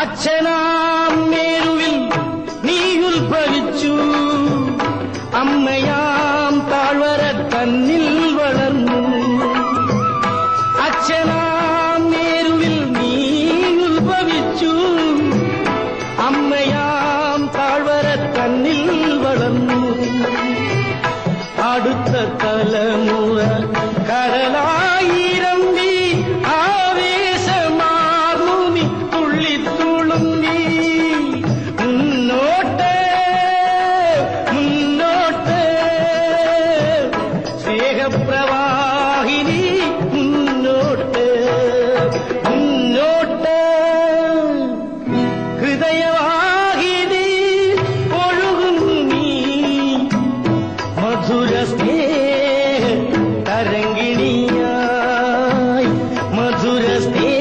അച്ഛനാം മേരുവിൽ നീ ഉത്ഭവിച്ചു അമ്മയാം താഴ്വര തന്നിൽ വളർന്നു. അച്ഛനാം മേരുവിൽ നീ ഉത്ഭവിച്ചു അമ്മയാം താഴ്വര തന്നിൽ വളർന്നു. അടുത്ത തലമുറ तरंगिणी आई मधुर स्थिर